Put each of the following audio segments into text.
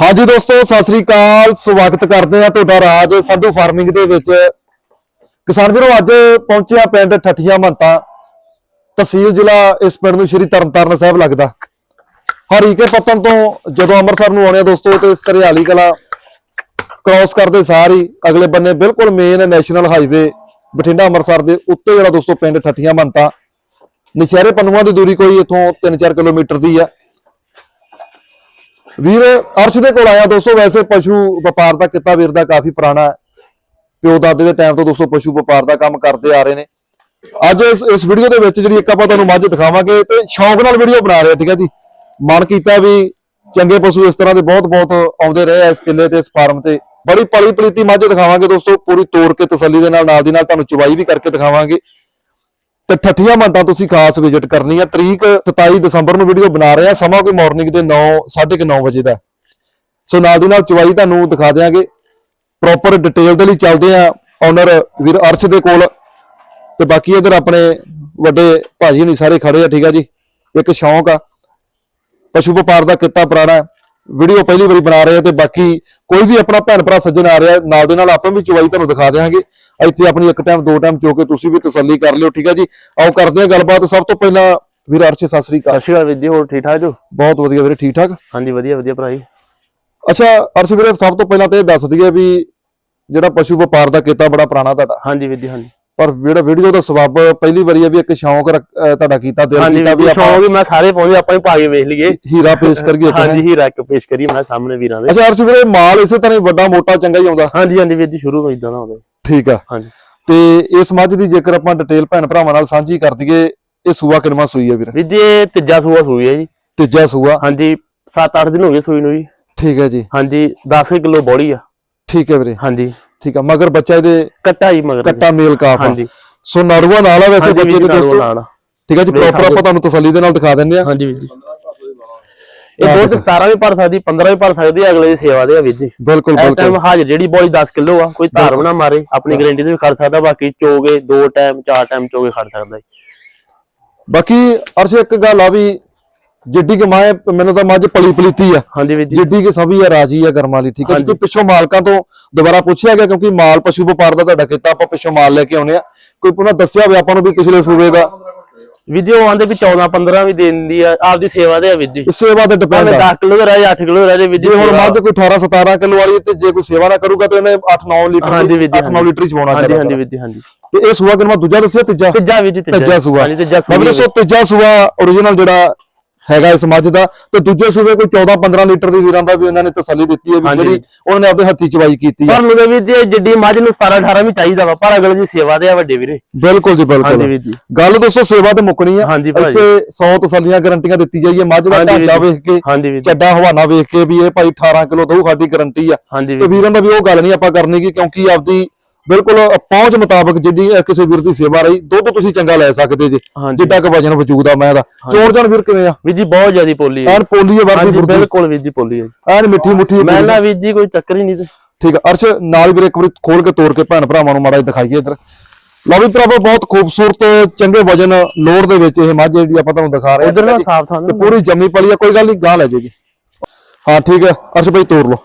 ਹਾਂਜੀ ਦੋਸਤੋ, ਸਤਿ ਸ੍ਰੀ ਅਕਾਲ। ਸਵਾਗਤ ਕਰਦੇ ਆ ਤੁਹਾਡਾ ਰਾਜ ਸੰਧੂ ਫਾਰਮਿੰਗ ਦੇ ਵਿੱਚ। ਕਿਸਾਨ ਵੀਰੋ, ਅੱਜ ਪਹੁੰਚਿਆ ਪਿੰਡ ਠੱਠੀਆਂ ਮੰਤਾ ਤਹਿਸੀਲ ਜ਼ਿਲ੍ਹਾ ਇਸ ਪਿੰਡ ਨੂੰ ਸ਼੍ਰੀ ਤਰਨਤਾਰਨ ਸਾਹਿਬ ਲੱਗਦਾ। ਹਰੀਕੇ ਪੱਤਨ ਤੋਂ ਜਦੋਂ ਅੰਮ੍ਰਿਤਸਰ ਨੂੰ ਆਉਣੇ ਆ ਦੋਸਤੋ, ਤੇ ਸਰਿਆਲੀ ਕਲਾ ਕ੍ਰਾਸ ਕਰਦੇ ਸਾਰ ਹੀ ਅਗਲੇ ਬੰਨੇ ਬਿਲਕੁਲ main national highway Bathinda Amritsar ਦੇ ਉੱਤੇ ਜਿਹੜਾ ਦੋਸਤੋ ਪਿੰਡ ਠੱਠੀਆਂ ਮੰਤਾ ਨਸ਼ਹਿਰੇ ਪੰਨੂਆਂ ਦੀ ਦੂਰੀ ਕੋਈ ਇਥੋਂ 3-4 ਕਿਲੋਮੀਟਰ ਦੀ ਆ। ਵੀਰ, ਅਰਸ਼ ਦੇ ਕੋਲ ਆਇਆ, ਦੋਸਤੋ, ਵੈਸੇ ਪਸ਼ੂ ਵਪਾਰ ਦਾ ਕਿੱਤਾ, ਵੀਰ ਦਾ ਕਾਫੀ ਪੁਰਾਣਾ ਹੈ। ਪਿਓ ਦਾਦੇ ਦੇ ਟਾਈਮ ਤੋਂ ਦੋਸਤੋ ਪਸ਼ੂ ਵਪਾਰ ਦਾ ਕੰਮ ਕਰਦੇ ਆ ਰਹੇ ਨੇ। ਅੱਜ ਇਸ ਇਸ ਵੀਡੀਓ ਦੇ ਵਿੱਚ ਜਿਹੜੀ ਇੱਕ ਆਪਾਂ ਤੁਹਾਨੂੰ ਮੱਝ ਦਿਖਾਵਾਂਗੇ, ਤੇ ਸ਼ੌਂਕ ਨਾਲ ਵੀਡੀਓ ਬਣਾ ਰਹੇ ਠੀਕ ਹੈ ਜੀ। ਮਨ ਕੀਤਾ ਵੀ ਚੰਗੇ ਪਸ਼ੂ ਇਸ ਤਰ੍ਹਾਂ ਦੇ ਬਹੁਤ ਬਹੁਤ ਆਉਂਦੇ ਰਹੇ ਆ ਇਸ ਕਿੱਲੇ ਤੇ, ਇਸ ਫਾਰਮ ਤੇ। ਬੜੀ ਪਲੀ ਪਲੀਤੀ ਮੱਝ ਦਿਖਾਵਾਂਗੇ ਦੋਸਤੋ, ਪੂਰੀ ਤੋੜ ਕੇ ਤਸੱਲੀ ਦੇ ਨਾਲ ਨਾਲ ਦੀ ਨਾਲ ਤੁਹਾਨੂੰ ਚਵਾਈ ਵੀ ਕਰਕੇ ਦਿਖਾਵਾਂਗੇ। ਤੇ ਠੱਠੀਆਂ ਮੰਤਾਂ ਤੁਸੀਂ ਖਾਸ ਵਿਜ਼ਿਟ ਕਰਨੀ ਆ। ਤਰੀਕ 27 ਦਸੰਬਰ ਨੂੰ ਵੀਡੀਓ ਬਣਾ ਰਹੇ ਆ। ਸਮਾਂ ਕੋਈ ਮਾਰਨਿੰਗ ਦੇ 9 9:30 ਵਜੇ ਦਾ। ਸੋ ਨਾਲ ਦੀ ਨਾਲ ਚਵਾਈ ਤੁਹਾਨੂੰ ਦਿਖਾ ਦਿਆਂਗੇ। ਪ੍ਰੋਪਰ ਡਿਟੇਲ ਦੇ ਲਈ ਚੱਲਦੇ ਆ ਓਨਰ ਵੀਰ ਅਰਸ਼ ਦੇ ਕੋਲ। ਤੇ ਬਾਕੀ ਇਧਰ ਆਪਣੇ ਵੱਡੇ ਭਾਜੀ ਨਹੀਂ ਸਾਰੇ ਖੜੇ ਆ, ਠੀਕ ਆ ਜੀ। ਇੱਕ ਸ਼ੌਂਕ ਆ। ਪਸ਼ੂ ਵਪਾਰ ਦਾ ਕਿੱਤਾ ਪੁਰਾਣਾ। ਵੀਡੀਓ ਪਹਿਲੀ ਵਾਰੀ ਬਣਾ ਰਹੇ ਆ ਤੇ ਬਾਕੀ ਕੋਈ ਵੀ ਆਪਣਾ ਭੈਣ ਭਰਾ ਸੱਜਣ ਆ ਰਿਹਾ, ਨਾਲ ਦੇ ਨਾਲ ਆਪਾਂ ਵੀ ਚਵਾਈ ਤੁਹਾਨੂੰ ਦਿਖਾ ਦਿਆਂਗੇ। ਇੱਥੇ ਆਪਣੀ ਇੱਕ ਟਾਈਮ ਦੋ ਟਾਈਮ ਚੋ ਕੇ ਤੁਸੀਂ ਵੀ ਤਸੱਲੀ ਕਰ ਲਿਓ ਠੀਕ ਆ ਜੀ? ਆਓ ਕਰਦੇ ਆ ਗੱਲਬਾਤ। ਸਭ ਤੋਂ ਪਹਿਲਾਂ ਵੀਰ ਅਰਸ਼ ਸਤਿ ਸ੍ਰੀ ਅਕਾਲ। ਸਤਿ ਸ਼੍ਰੀ ਅਕਾਲ ਵੀਰ ਜੀ ਹੋਰ ਠੀਕ ਠਾਕ ਜੋ? ਬਹੁਤ ਵਧੀਆ ਵੀਰੇ ਠੀਕ ਠਾਕ? ਹਾਂਜੀ ਵਧੀਆ ਵਧੀਆ ਭਰਾ ਜੀ। ਅੱਛਾ ਅਰਸ਼ ਵੀਰੇ ਸਭ ਤੋਂ ਪਹਿਲਾਂ ਤੇ ਇਹ ਦੱਸ ਦਈਏ ਵੀ ਜਿਹੜਾ ਪਸ਼ੂ ਵਪਾਰ ਦਾ ਕੀਤਾ ਬੜਾ ਪੁਰਾਣਾ ਤੁਹਾਡਾ। ਹਾਂਜੀ ਵੀਰ ਜੀ ਹਾਂਜੀ। ਪਰ ਜਿਹੜਾ ਵੀਡੀਓ ਦਾ ਸਬੱਬ ਪਹਿਲੀ ਵਾਰੀ ਹੈ ਵੀ ਇੱਕ ਸ਼ੌਂਕ ਤੁਹਾਡਾ ਕੀਤਾ ਦਿਲ ਹਾਂਜੀ ਕੀਤਾ ਵੀ ਆਪਾਂ ਸ਼ੌਂਕ ਵੀ ਮੈਂ ਸਾਰੇ ਪਾਉਂਦੇ ਆਪਾਂ ਹੀ ਪਾ ਕੇ ਵੇਖ ਲਈਏ। ਹੀਰਾ ਪੇਸ਼ ਕਰੀਏ ਇੱਕ ਹਾਂਜੀ ਹੀ ਰੱਖ ਪੇਸ਼ ਕਰੀਏ ਮੈਂ ਸਾਹਮਣੇ ਵੀਰਾਂ ਦੇ। ਅੱਛਾ ਅਰਸ਼ ਵੀਰੇ ਮਾਲ ਇਸੇ ਤਰ੍ਹਾਂ ਹੀ ਵੱਡਾ ਮੋਟਾ ਚੰਗਾ ਹੀ ਆਉਂਦਾ। ਹਾਂਜੀ ਹਾਂਜੀ ਵੀਰ ਜੀ ਸ਼ੁਰੂ ਤੋਂ ਇਦਾਂ ਦਾ ਹੁੰਦਾ ਠੀਕ ਆ। ਹਾਂਜੀ। ਤੇ ਇਸ ਮੱਝ ਦੀ ਜੇਕਰ ਆਪਾਂ ਡਿਟੇਲ ਭੈਣ ਭਰਾਵਾਂ ਨਾਲ ਸਾਂਝੀ ਕਰ ਦਈਏ ਇਹ ਸੂਆ ਕਿੰਨਵਾਂ ਸੂਈ ਹੈ ਵੀਰ? ਵੀਰ ਜੀ ਇਹ ਤੀਜਾ ਸੂਆ ਸੂਈ ਹੈ ਜੀ। ਤੀਜਾ ਸੂਆ। ਹਾਂਜੀ 7-8 ਦਿਨ ਹੋ ਗਏ ਸੂਈ ਨੂੰ ਜੀ। ਠੀਕ ਹੈ ਜੀ। ਹਾਂਜੀ 10 ਕਿਲੋ ਬੋਲੀ ਆ। ਠੀਕ ਹੈ ਵੀਰੇ। ਹਾਂਜੀ। ਠੀਕ ਆ ਮਗਰ ਬੱਚਾ ਇਹਦੇ ਕੱਟਾ ਜੀ ਮਗਰ। ਕੱਟਾ ਮੇਲ ਕਾਫ ਆ। ਹਾਂਜੀ। ਸੋ ਨਰਵਾ ਨਾਲ ਆ ਵੈਸੇ ਬੱਚੇ ਦੇ ਦੋਸਤੋ। ਠੀਕ ਹੈ ਜੀ ਪ੍ਰੋਪਰ ਆਪਾਂ ਤੁਹਾਨੂੰ ਤਸੱਲੀ ਦੇ ਨਾਲ ਦਿਖਾ ਦਿੰਦੇ ਆ। ਹਾਂਜੀ ਵੀਰ ਜੀ। ਇਹ ਦੁੱਧ 17 ਵੀ ਭਰ ਸਕਦੀ 15 ਵੀ ਭਰ ਸਕਦੀ ਹੈ, ਅਗਲੇ ਦੀ ਸੇਵਾ ਦੇ ਆ ਵੀਰ ਜੀ। ਬਿਲਕੁਲ ਬਿਲਕੁਲ। ਟਾਈਮ ਹਾਜ਼ਰ ਜਿਹੜੀ ਬੋਲੀ 10 ਕਿਲੋ ਆ ਕੋਈ ਧਾਰ ਬਣਾ ਮਾਰੇ ਆਪਣੀ ਗਾਰੰਟੀ ਤੇ ਵੀ ਖੜ ਸਕਦਾ ਬਾਕੀ ਚੋਗੇ ਦੋ ਟਾਈਮ ਚਾਰ ਟਾਈਮ ਚੋਗੇ ਖੜ ਸਕਦਾ। ਬਾਕੀ ਅਰਸ਼ ਇੱਕ ਗੱਲ ਆ ਵੀ ਜਿੱਡੀ ਕਿ ਮਾਏ ਮੈਨੂੰ ਤਾਂ ਮੱਝ ਪਲੀ ਪਲੀਤੀ ਆ। ਹਾਂਜੀ ਵੀਰ ਜੀ। ਜਿੱਡੀ ਕਿ ਸਭੀ ਆ ਰਾਜੀ ਆ ਗਰਮਾਂ ਲਈ ਠੀਕ ਹੈ। ਕਿਉਂਕਿ ਪਿੱਛੋਂ ਮਾਲਕਾਂ ਤੋਂ ਦੁਬਾਰਾ ਪੁੱਛਿਆ ਗਿਆ ਕਿਉਂਕਿ ਮਾਲ ਪਸ਼ੂ ਵਪਾਰ ਦਾ ਤੁਹਾਡਾ ਕੀਤਾ ਆਪਾਂ ਪਿੱਛੋਂ ਮਾਲ ਲੈ ਕੇ ਆਉਨੇ ਆ। ਕੋਈ ਪੁਣਾ ਦੱਸਿਆ ਹੋਵੇ ਆਪਾਂ ਨੂੰ ਵੀ ਪਿਛਲੇ ਸੂਬੇ ਦਾ ਵੀਰ ਜੀ ਉਹ ਆਂਦੇ ਵੀ 14 15 ਵੀ ਦੇ ਦਿੰਦੀ ਆ ਆਪਦੀ ਸੇਵਾ ਦੇ ਆ ਵੀਰ ਜੀ। ਸੇਵਾ ਤੇ ਡਿਪੈਂਡ ਭਾਵੇਂ ਆ। 10 ਕਿਲੋ ਦਾ ਰਹੇ 8 ਕਿਲੋ ਦਾ ਰਹੇ ਵੀਰ ਜੀ ਜੇ ਹੁਣ ਸੇਵਾ- ਮੱਝ ਕੋਈ 18 17 ਕਿਲੋ ਵਾਲੀ ਤੇ ਜੇ ਕੋਈ ਸੇਵਾ ਨਾ ਕਰੂਗਾ ਤੇ ਉਹਨੇ 8 9 ਲੀਟਰ ਹਾਂਜੀ ਵੀਰ ਜੀ 8 9 ਲੀਟਰ ਹੀ ਚਵਾਉਣਾ ਹਾਂਜੀ ਚਾਹੀਦਾ ਹਾਂਜੀ ਵੀਰ ਜੀ ਹਾਂਜੀ। ਤੇ ਇਹ ਸੂਆ ਕਿੰਨਾ ਦੂਜਾ ਦੱਸਿਆ ਤੀਜਾ? ਤੀਜਾ ਵੀਰ ਜੀ ਤੀਜਾ। ਸੂਆ। ਹਾਂਜੀ ਤੀਜਾ ਸੂਆ ਮਤਲਬ ਸੋ ਤੀਜਾ ਸੂਆ origignal ਜਿਹੜਾ ਹੈਗਾ ਇਸ ਮੱਝ ਦਾ ਤੇ ਦੂਜੇ ਸੂਵੇ ਕੋਈ 14 15 ਲੀਟਰ ਦੀ ਵੀਰਾਂ ਦਾ ਵੀ ਉਹਨਾਂ ਨੇ ਤਸੱਲੀ ਦਿੱਤੀ ਹੈ ਵੀ। ਜਿਹੜੀ ਉਹਨਾਂ ਨੇ ਆਪਦੇ ਹੱਥੀ ਚਵਾਈ ਕੀਤੀ ਹੈ। ਪਰ ਮੈਨੂੰ ਵੀਰ ਜੀ ਜਿੱਡੀ ਮੱਝ ਨੂੰ 17 18 ਵੀ ਚਾਹੀਦਾ ਵਾ ਪਰ ਅਗਲੇ ਦੀ ਸੇਵਾ ਦੇ ਆ ਵੱਡੇ ਵੀਰੇ। ਬਿਲਕੁਲ ਜੀ ਹਾਂਜੀ ਬਿਲਕੁਲ ਵੀਰ ਜੀ। ਗੱਲ ਦੋਸਤੋ ਸੇਵਾ ਤੇ ਮੁੱਕਣੀ ਆ। ਹਾਂਜੀ ਭਾਈ। ਇੱਥੇ 100 ਤਸੱਲੀਆਂ ਗਾਰੰਟੀਆਂ ਦਿੱਤੀ ਜਾਈਏ ਮੱਝ ਦਾ ਹਾਂਜੀ ਵੀਰ ਢਾਂਚਾ ਜੀ। ਵੇਖ ਕੇ ਹਾਂਜੀ ਵੀਰ ਜੀ। ਚੱਡਾ ਹਵਾਨਾ ਵੇਖ ਕੇ ਵੀ ਇਹ ਭਾਈ 18 ਕਿਲੋ ਦਊ ਸਾਡੀ ਗਾਰੰਟੀ ਆ। ਹਾਂਜੀ ਤੇ ਵੀਰਾਂ ਦਾ ਵੀ ਉਹ ਗੱਲ ਨਹੀਂ ਆਪਾਂ ਕਰਨੀ ਕਿ ਕਿਉਂਕਿ ਆਪਦੀ ਬਿਲਕੁਲ ਪਹੁੰਚ ਮੁਤਾਬਕ ਜਿੱਡੀ ਕਿਸੇ ਵੀਰ ਦੀ ਸੇਵਾ ਰਹੀ ਦੁੱਧ ਤੁਸੀਂ ਚੰਗਾ ਲੈ ਸਕਦੇ ਜੇ ਜਿੱਡਾ ਕੁ ਵਜਨ ਵਜੂਦ ਆ ਮੈਂ ਦਾ। ਚੋਣ ਜਾਣ ਵੀਰ ਕਿਵੇਂ ਆ? ਵੀਰ ਜੀ ਬਹੁਤ ਜ਼ਿਆਦੀ ਪੋਲੀ ਹੈ। ਐਨ ਪੋਲੀ ਵਰਗੀ ਹਾਂਜੀ ਗੁਰਦੀ ਬਿਲਕੁਲ ਵੀਰ ਜੀ ਪੋਲੀ ਹੈ ਜੀ। ਐਨ ਮਿੱਠੀ ਮੁੱਠੀ ਮੈਂ ਨਾ ਵੀਰ ਜੀ ਕੋਈ ਚੱਕਰ ਹੀ ਨਹੀਂ ਤੇ। ਠੀਕ ਆ ਅਰਸ਼ ਨਾਲ ਵੀਰ ਇੱਕ ਵਾਰੀ ਖੋਲ ਕੇ ਤੋੜ ਕੇ ਭੈਣ ਭਰਾਵਾਂ ਨੂੰ ਮਾੜਾ ਜਿਹਾ ਦਿਖਾਈਏ ਇੱਧਰ। ਲਓ ਵੀ ਭਰਾਵੋ ਬਹੁਤ ਖੂਬਸੂਰਤ ਚੰਗੇ ਵਜਨ ਲੋੜ ਦੇ ਵਿੱਚ ਇਹ ਮੱਝ ਜਿਹੜੀ ਆਪਾਂ ਤੁਹਾਨੂੰ ਦਿਖਾ ਰਹੇ ਹਾਂ। ਉਧਰ ਨਾ ਸਾਫ਼ ਥਾਂ ਜੀ? ਤੇ ਪੂਰੀ ਜੰਮੀ ਪਲੀ ਆ ਕੋਈ ਗੱਲ ਨਹੀਂ ਗਾਂ ਲੈ ਜਾਏਗੀ ਹਾਂ ਠੀਕ ਹੈ ਅਰਸ਼ ਭਾਈ ਤੋੜ ਲਓ।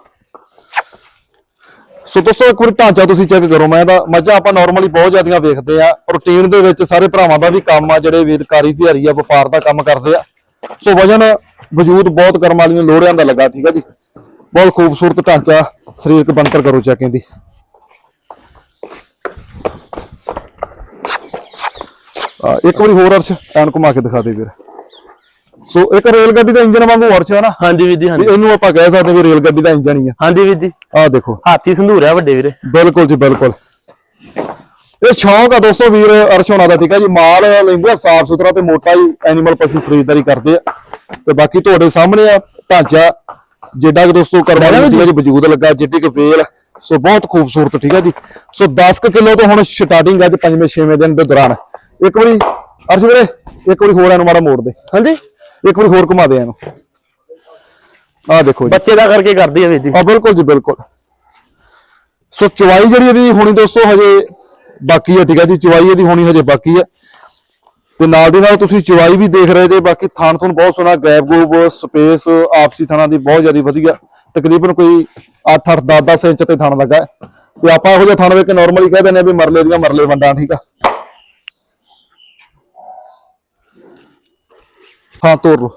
ਸੋ ਦੋਸਤੋ, ਇੱਕ ਵਾਰੀ ਢਾਂਚਾ ਤੁਸੀਂ ਚੈੱਕ ਕਰੋ। ਮੈਂ ਤਾਂ ਮੱਝਾਂ ਆਪਾਂ ਨਾਰਮਲੀ ਬਹੁਤ ਜ਼ਿਆਦੀਆਂ ਵੇਖਦੇ ਆ। ਰੂਟੀਨ ਦੇ ਵਿੱਚ ਸਾਰੇ ਭਰਾਵਾਂ ਦਾ ਵੀ ਕੰਮ ਆ, ਜਿਹੜੇ ਵੇਦਕਾਰੀ ਭਿਆਰੀ ਆ, ਵਪਾਰ ਦਾ ਕੰਮ ਕਰਦੇ ਆ। ਸੋ ਵਜਨ ਵਜੂਦ ਬਹੁਤ ਕਰਮ ਵਾਲੀਆਂ ਨੂੰ ਲੋੜਿਆਂ ਦਾ ਲੱਗਾ, ਠੀਕ ਆ ਜੀ। ਬਹੁਤ ਖੂਬਸੂਰਤ ਢਾਂਚਾ ਸਰੀਰਕ ਬਣਤਰ ਕਰੋ ਚੈੱਕ ਇਹਦੀ ਇੱਕ ਵਾਰੀ ਹੋਰ ਅਰਸ਼ ਐਨ ਘੁਮਾ ਕੇ ਦਿਖਾ ਦੇ ਵੀਰ। ਸੋ ਇੱਕ ਰੇਲ ਗੱਡੀ ਦਾ ਇੰਜਨ ਵਾਂਗੂ ਅਰਸ਼ ਹੈ ਨਾ? ਹਾਂਜੀ ਵੀਰ ਜੀ ਵੀ ਹਾਂਜੀ। ਇਹਨੂੰ ਆਪਾਂ ਕਹਿ ਸਕਦੇ ਵੀ ਰੇਲ ਗੱਡੀ ਦਾ ਇੰਜਨ ਹੀ ਆ। ਹਾਂਜੀ ਵੀਰ ਜੀ। ਆਹ ਦੇਖੋ। ਹਾਥੀ ਸੰਧੂਰਿਆ ਵੱਡੇ ਵੀਰੇ। ਬਿਲਕੁਲ ਜੀ ਬਿਲਕੁਲ। ਇਹ ਸ਼ੌਂਕ ਆ ਦੋਸਤੋ ਵੀਰ ਅਰਸ਼ ਹੋਣਾ ਦਾ ਠੀਕ ਆ ਜੀ? ਮਾਲ ਲੈਂਦੇ ਆ ਸਾਫ਼ ਸੁਥਰਾ ਤੇ ਮੋਟਾ ਹੀ ਐਨੀਮਲ ਪਸ਼ੂ ਖਰੀਦਦਾਰੀ ਕਰਦੇ ਆ। ਤੇ ਬਾਕੀ ਤੁਹਾਡੇ ਸਾਹਮਣੇ ਆ ਢਾਂਚਾ ਜਿੱਡਾ ਕਿ ਦੋਸਤੋ ਕਰਵਾ ਜੀ। ਵਜੂਦ ਲੱਗਾ ਜਿੱਡੀ ਕਿ ਵੇਲ ਸੋ ਬਹੁਤ ਖੂਬਸੂਰਤ ਠੀਕ ਆ ਜੀ? ਸੋ 10 ਕਿਲੋ ਤੋਂ ਹੁਣ ਸਟਾਰਟਿੰਗ ਅੱਜ ਪੰਜਵੇਂ ਛੇਵੇਂ ਦਿਨ ਦੇ ਦੌਰਾਨ। ਇੱਕ ਵਾਰੀ ਅਰਸ਼ ਵੀਰੇ ਇੱਕ ਵਾਰੀ ਹੋਰ ਇਹਨੂੰ ਮਾੜਾ ਮੋੜ ਦੇ। ਹਾਂਜੀ। ਇੱਕ ਵਾਰੀ ਹੋਰ ਘੁਮਾ ਦੇ ਇਹਨੂੰ। ਆਹ ਦੇਖੋ ਜੀ। ਬੱਚੇ ਦਾ ਕਰਕੇ ਕਰਦੀ ਆ ਵੀਰ ਜੀ। ਆ ਬਿਲਕੁਲ ਜੀ ਬਿਲਕੁਲ। ਸੋ ਚਵਾਈ ਜਿਹੜੀ ਇਹਦੀ ਹੋਣੀ ਦੋਸਤੋ ਹਜੇ ਬਾਕੀ ਹੈ ਠੀਕ ਹੈ ਜੀ ਚਵਾਈ ਇਹਦੀ ਹੋਣੀ ਹਜੇ ਬਾਕੀ ਹੈ ਤੇ ਨਾਲ ਦੀ ਨਾਲ ਤੁਸੀਂ ਚਵਾਈ ਵੀ ਦੇਖ ਰਹੇ ਜੇ ਬਾਕੀ ਥਾਣ ਤੁਹਾਨੂੰ ਬਹੁਤ ਸੋਹਣਾ ਗੈਪ ਗੂਪ ਸਪੇਸ ਆਪਸੀ ਥਾਣਾ ਦੀ ਬਹੁਤ ਜ਼ਿਆਦਾ ਵਧੀਆ। ਤਕਰੀਬਨ ਕੋਈ 8 8 10 10 ਇੰਚ ਤੇ ਥਣ ਲੱਗਾ। ਹੈ। ਤੇ ਆਪਾਂ ਇਹੋ ਜਿਹੇ ਥਣ ਵੇਖ ਕੇ ਨਾਰਮਲੀ ਕਹਿ ਦਿੰਦੇ ਆ ਵੀ ਮਰਲੇ ਦੀਆਂ ਮਰਲੇ ਵੰਡਾਂ ਠੀਕ ਆ। ਹਾਂ, ਤੋਰ ਲਓ।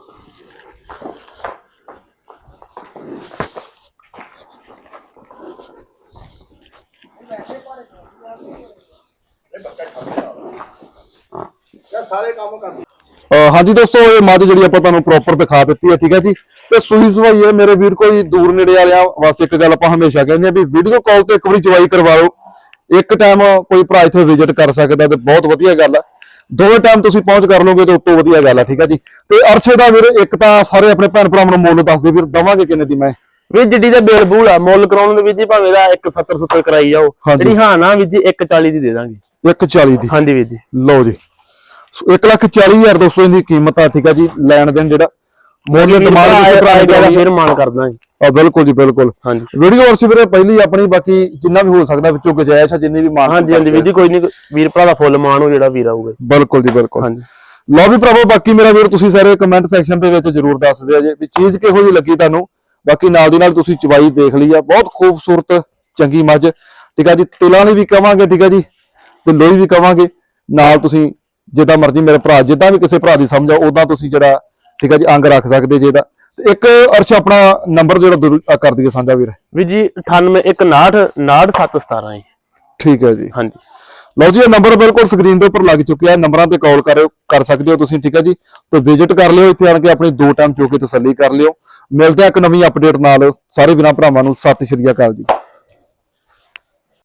ਅਹ, ਹਾਂਜੀ ਦੋਸਤੋ, ਇਹ ਮੱਝ ਜਿਹੜੀ ਆਪਾਂ ਤੁਹਾਨੂੰ ਪ੍ਰੋਪਰ ਦਿਖਾ ਦਿੱਤੀ ਹੈ, ਠੀਕ ਹੈ ਜੀ? ਤੇ ਸੂਈ ਸਵਾਈ ਹੈ, ਮੇਰੇ ਵੀਰ ਕੋਈ ਦੂਰ ਨੇੜੇ ਵਾਲਿਆਂ ਵਾਸਤੇ ਇੱਕ ਗੱਲ ਆਪਾਂ ਹਮੇਸ਼ਾ ਕਹਿੰਦੇ ਆ ਵੀ ਵੀਡੀਓ ਕਾਲ ਤੇ ਇੱਕ ਵਾਰੀ ਚਵਾਈ ਕਰਵਾ ਲਓ। ਇੱਕ ਟਾਈਮ ਕੋਈ ਭਰਾ ਇੱਥੇ ਵਿਜ਼ਿਟ ਕਰ ਸਕਦਾ ਤੇ ਬਹੁਤ ਵਧੀਆ ਗੱਲ ਹੈ। ਦੋਵੇਂ ਟਾਈਮ ਤੁਸੀਂ ਪਹੁੰਚ ਕਰ ਲਓਗੇ ਤੇ ਉਤੋਂ ਵਧੀਆ ਗੱਲ ਹੈ ਠੀਕ ਹੈ ਜੀ। ਤੇ ਅਰਸ਼ੇ ਦਾ ਵੀਰ ਇੱਕ ਤਾਂ ਸਾਰੇ ਆਪਣੇ ਭੈਣ ਭਰਾਵਾਂ ਨੂੰ ਮੁੱਲ ਦੱਸ ਦੇ ਵੀਰ ਦਵਾਂਗੇ ਕਿੰਨੇ ਦੀ ਮੈਂ? ਵੀ ਜਿੱਡੀ ਦਾ ਬੇਲ ਬੂਲ ਆ ਮੁੱਲ ਕਰਾਉਣ ਦੇ ਵਿੱਚ ਜੀ ਭਾਵੇਂ ਦਾ 170 70 ਕਰਾਈ ਜਾਓ। ਜਿਹੜੀ ਹਾਂ ਨਾ ਵੀ ਜੀ 140 ਦੀ ਦੇ ਦਾਂਗੇ। 140 ਦੀ। ਹਾਂਜੀ ਵੀਰ ਜੀ। ਲਓ ਜੀ। 1 ਲੱਖ 40 ਹਜ਼ਾਰ ਦੋਸਤੋ ਇਹਦੀ ਕੀਮਤ ਆ ਠੀਕ ਹੈ ਜੀ ਲੈਣ ਦੇਣ ਜਿਹੜਾ ਮੁੱਲ ਭਰਾ ਦੇ ਭਰਾ ਆਏ ਨੇ ਫਿਰ ਮਾਨ ਕਰਦਾ ਜੀ। ਆ ਬਿਲਕੁਲ ਜੀ ਬਿਲਕੁਲ। ਹਾਂਜੀ। ਵੀਡੀਓ ਵਰਸੀ ਵੀਰੇ ਪਹਿਲੀ ਆਪਣੀ ਬਾਕੀ ਜਿੰਨਾ ਵੀ ਹੋ ਸਕਦਾ ਵਿੱਚੋਂ ਗੁਜਾਇਸ਼ ਆ ਜਿੰਨੀ ਵੀ ਮਾਨ ਹਾਂਜੀ ਹਾਂਜੀ ਵੀਰ ਜੀ ਕੋਈ ਨਹੀਂ ਵੀਰ ਭਰਾ ਦਾ ਫੁੱਲ ਮਾਨ ਹੋ ਜਿਹੜਾ ਵੀਰ ਆਊਗਾ। ਬਿਲਕੁਲ ਜੀ ਬਿਲਕੁਲ। ਹਾਂਜੀ। ਲਓ ਵੀ ਭਰਾਵੋ ਬਾਕੀ ਮੇਰਾ ਵੀਰ ਤੁਸੀਂ ਸਾਰੇ ਕਮੈਂਟ ਸੈਕਸ਼ਨ ਦੇ ਵਿੱਚ ਜਰੂਰ ਦੱਸ ਦਿਓ ਜੇ ਵੀ ਚੀਜ਼ ਕਿਹੋ ਜਿਹੀ ਲੱਗੀ ਤੁਹਾਨੂੰ। ਬਾਕੀ ਨਾਲ ਦੀ ਨਾਲ ਤੁਸੀਂ ਚਵਾਈ ਦੇਖ ਲਈ ਆ। ਬਹੁਤ ਖੂਬਸੂਰਤ ਚੰਗੀ ਮੱਝ। ਠੀਕ ਆ ਜੀ ਤਿਲਾਂ ਲਈ ਵੀ ਕਵਾਂਗੇ ਠੀਕ ਆ ਜੀ ਤੇ ਲੋਈ ਵੀ ਕਵਾਂਗੇ। ਨਾਲ ਤੁਸੀਂ ਜਿੱਦਾਂ ਮਰਜ਼ੀ ਮੇਰੇ ਭਰਾ ਜਿੱਦਾਂ ਵੀ ਕਿਸੇ ਭਰਾ ਦੀ ਸਮਝ ਆ ਉਦਾਂ ਤੁਸੀਂ ਜਿਹੜਾ ਠੀਕ ਆ ਜੀ ਅੰਗ ਰੱਖ ਸਕਦੇ ਜੇ ਤੇ। ਇੱਕ ਅਰਸ਼ ਆਪਣਾ ਨੰਬਰ ਜਿਹੜਾ ਕਰ ਦਈਏ ਸਾਂਝਾ ਵੀਰ। ਵੀਰ ਜੀ 98 99717 ਜੀ। ਠੀਕ ਹੈ ਜੀ। ਹਾਂਜੀ। ਲਓ ਜੀ ਇਹ ਨੰਬਰ ਬਿਲਕੁਲ ਸਕਰੀਨ ਦੇ ਉੱਪਰ ਲੱਗ ਚੁੱਕਿਆ। ਹੈ ਨੰਬਰਾਂ ਤੇ ਕਾਲ ਕਰਿਓ ਕਰ ਸਕਦੇ ਹੋ ਤੁਸੀਂ ਠੀਕ ਹੈ ਜੀ। ਤੇ ਵਿਜ਼ਿਟ ਕਰ ਲਿਓ ਇੱਥੇ ਆਣ ਕੇ ਆਪਣੀ ਦੋ ਟਾਈਮ ਚੋ ਕੇ ਤਸੱਲੀ ਕਰ ਲਿਓ। ਮਿਲਦੇ ਆ ਇੱਕ ਨਵੀਂ ਅਪਡੇਟ ਨਾਲ। ਸਾਰੇ ਵੀਰਾਂ ਭਰਾਵਾਂ ਨੂੰ ਸਤਿ ਸ਼੍ਰੀ ਅਕਾਲ ਜੀ।